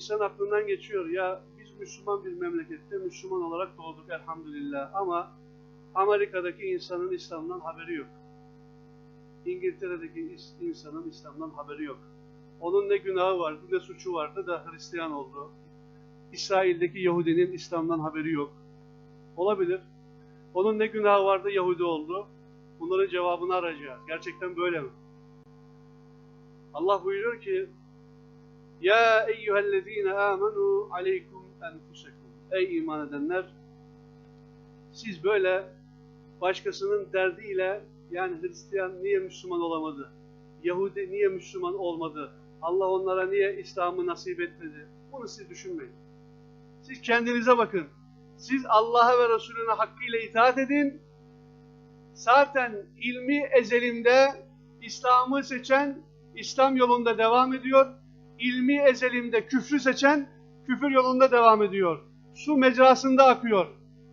İnsan aklından geçiyor ya biz Müslüman bir memlekette Müslüman olarak doğduk elhamdülillah ama Amerika'daki insanın İslam'dan haberi yok. İngiltere'deki insanın İslam'dan haberi yok. Onun ne günahı vardı ne suçu vardı da Hristiyan oldu. İsrail'deki Yahudinin İslam'dan haberi yok. Olabilir. Onun ne günahı vardı Yahudi oldu. Bunların cevabını arayacağız. Gerçekten böyle mi? Allah buyuruyor ki Ya eyyühellezine amenu aleykum enfusekum Ey iman edenler siz böyle başkasının derdiyle yani Hristiyan niye Müslüman olamadı? Yahudi niye Müslüman olmadı? Allah onlara niye İslam'ı nasip etmedi? Bunu siz düşünmeyin. Siz kendinize bakın. Siz Allah'a ve Resulüne hakkıyla itaat edin. Zaten ilmi ezelinde İslam'ı seçen İslam yolunda devam ediyor ilmi ezelimde küfrü seçen küfür yolunda devam ediyor. Su mecrasında akıyor.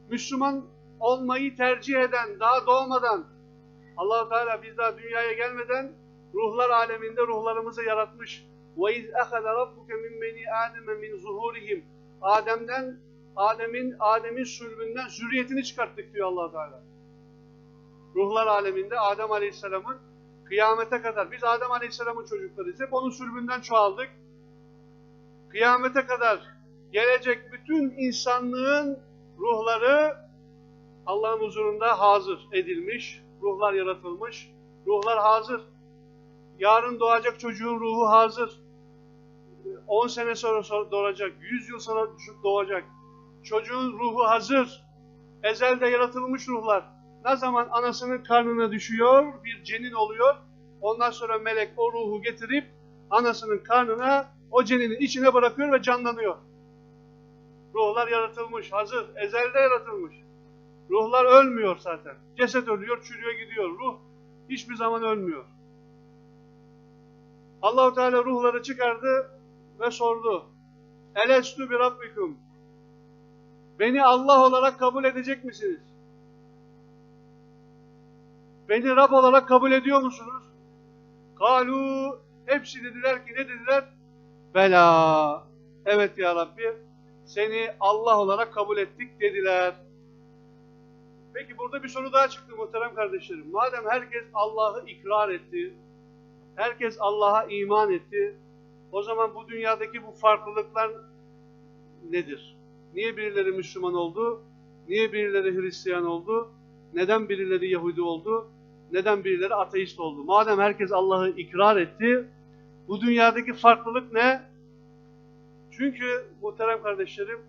Müslüman olmayı tercih eden, daha doğmadan Allahu Teala biz daha dünyaya gelmeden ruhlar aleminde ruhlarımızı yaratmış. Ve iz akhadha rabbuke min beni ademe min zuhurihim. Adem'den Adem'in Adem'in sülbünden zürriyetini çıkarttık diyor Allah Teala. Ruhlar aleminde Adem Aleyhisselam'ın kıyamete kadar biz Adem Aleyhisselam'ın çocuklarıyız. Hep onun sülbünden çoğaldık. Kıyamete kadar gelecek bütün insanlığın ruhları Allah'ın huzurunda hazır edilmiş, ruhlar yaratılmış, ruhlar hazır. Yarın doğacak çocuğun ruhu hazır. 10 sene sonra doğacak, 100 yıl sonra doğacak. Çocuğun ruhu hazır. Ezelde yaratılmış ruhlar. Ne zaman anasının karnına düşüyor, bir cenin oluyor. Ondan sonra melek o ruhu getirip anasının karnına o ceninin içine bırakıyor ve canlanıyor. Ruhlar yaratılmış, hazır, ezelde yaratılmış. Ruhlar ölmüyor zaten. Ceset ölüyor, çürüyor gidiyor. Ruh hiçbir zaman ölmüyor. Allahu Teala ruhları çıkardı ve sordu. Elestü bir rabbikum. Beni Allah olarak kabul edecek misiniz? Beni Rab olarak kabul ediyor musunuz? Kalu hepsi dediler ki ne dediler? Bela. Evet ya Rabbi seni Allah olarak kabul ettik dediler. Peki burada bir soru daha çıktı muhterem kardeşlerim. Madem herkes Allah'ı ikrar etti, herkes Allah'a iman etti, o zaman bu dünyadaki bu farklılıklar nedir? Niye birileri Müslüman oldu? Niye birileri Hristiyan oldu? Neden birileri Yahudi oldu? Neden birileri ateist oldu? Madem herkes Allah'ı ikrar etti, bu dünyadaki farklılık ne? Çünkü muhterem kardeşlerim,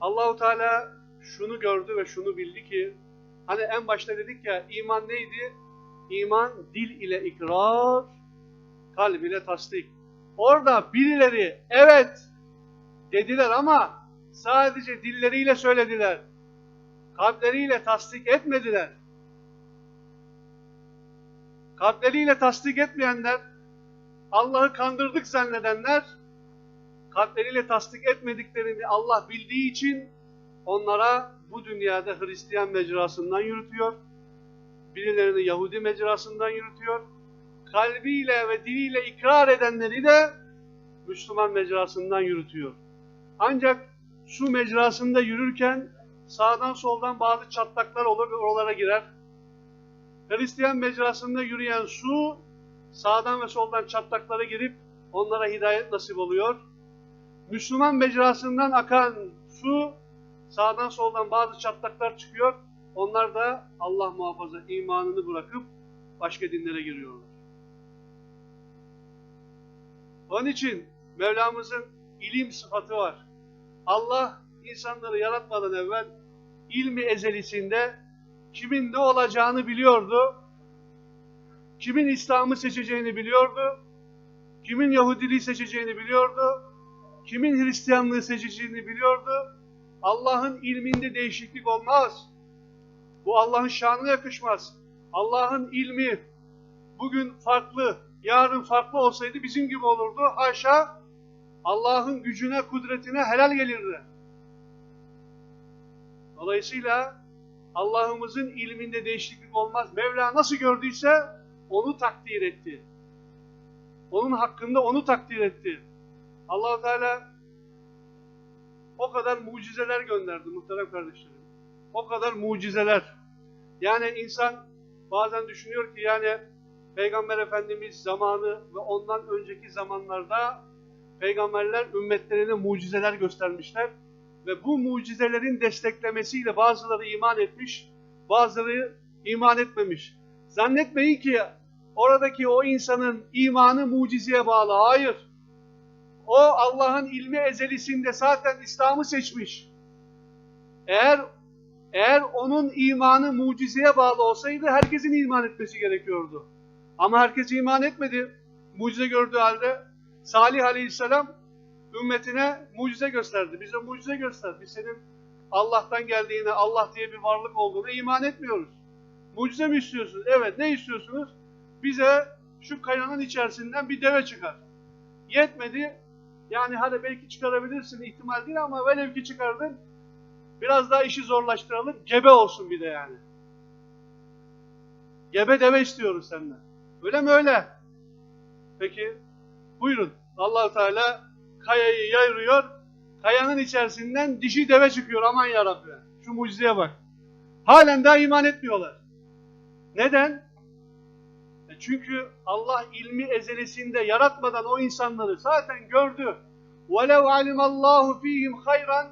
Allahu Teala şunu gördü ve şunu bildi ki, hani en başta dedik ya, iman neydi? İman dil ile ikrar, kalb ile tasdik. Orada birileri evet dediler ama sadece dilleriyle söylediler. Kalpleriyle tasdik etmediler. Kalpleriyle tasdik etmeyenler, Allah'ı kandırdık zannedenler, kalpleriyle tasdik etmediklerini Allah bildiği için onlara bu dünyada Hristiyan mecrasından yürütüyor, birilerini Yahudi mecrasından yürütüyor, kalbiyle ve diliyle ikrar edenleri de Müslüman mecrasından yürütüyor. Ancak su mecrasında yürürken sağdan soldan bazı çatlaklar olur ve oralara girer. Hristiyan mecrasında yürüyen su sağdan ve soldan çatlaklara girip onlara hidayet nasip oluyor. Müslüman mecrasından akan su sağdan soldan bazı çatlaklar çıkıyor. Onlar da Allah muhafaza imanını bırakıp başka dinlere giriyorlar. Onun için Mevlamızın ilim sıfatı var. Allah insanları yaratmadan evvel ilmi ezelisinde kimin ne olacağını biliyordu. Kimin İslam'ı seçeceğini biliyordu. Kimin Yahudiliği seçeceğini biliyordu. Kimin Hristiyanlığı seçeceğini biliyordu. Allah'ın ilminde değişiklik olmaz. Bu Allah'ın şanına yakışmaz. Allah'ın ilmi bugün farklı, yarın farklı olsaydı bizim gibi olurdu. Haşa Allah'ın gücüne, kudretine helal gelirdi. Dolayısıyla Allah'ımızın ilminde değişiklik olmaz. Mevla nasıl gördüyse onu takdir etti. Onun hakkında onu takdir etti. allah Teala o kadar mucizeler gönderdi muhterem kardeşlerim. O kadar mucizeler. Yani insan bazen düşünüyor ki yani Peygamber Efendimiz zamanı ve ondan önceki zamanlarda peygamberler ümmetlerine mucizeler göstermişler ve bu mucizelerin desteklemesiyle bazıları iman etmiş, bazıları iman etmemiş. Zannetmeyin ki oradaki o insanın imanı mucizeye bağlı. Hayır. O Allah'ın ilmi ezelisinde zaten İslam'ı seçmiş. Eğer eğer onun imanı mucizeye bağlı olsaydı herkesin iman etmesi gerekiyordu. Ama herkes iman etmedi. Mucize gördüğü halde Salih Aleyhisselam ümmetine mucize gösterdi. Bize mucize göster. Biz senin Allah'tan geldiğine, Allah diye bir varlık olduğuna iman etmiyoruz. Mucize mi istiyorsunuz? Evet. Ne istiyorsunuz? Bize şu kayanın içerisinden bir deve çıkar. Yetmedi. Yani hadi belki çıkarabilirsin ihtimal değil ama velev ki çıkardın. Biraz daha işi zorlaştıralım. Gebe olsun bir de yani. Gebe deve istiyoruz senden. Öyle mi öyle? Peki buyurun. allah Teala kayayı yayırıyor. Kayanın içerisinden dişi deve çıkıyor. Aman yarabbi. Şu mucizeye bak. Halen daha iman etmiyorlar. Neden? E çünkü Allah ilmi ezelisinde yaratmadan o insanları zaten gördü. وَلَوْ عَلِمَ اللّٰهُ ف۪يهِمْ خَيْرًا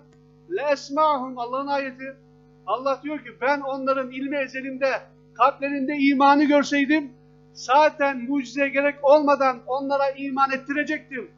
لَاَسْمَعْهُمْ Allah'ın ayeti. Allah diyor ki ben onların ilmi ezelinde kalplerinde imanı görseydim zaten mucize gerek olmadan onlara iman ettirecektim.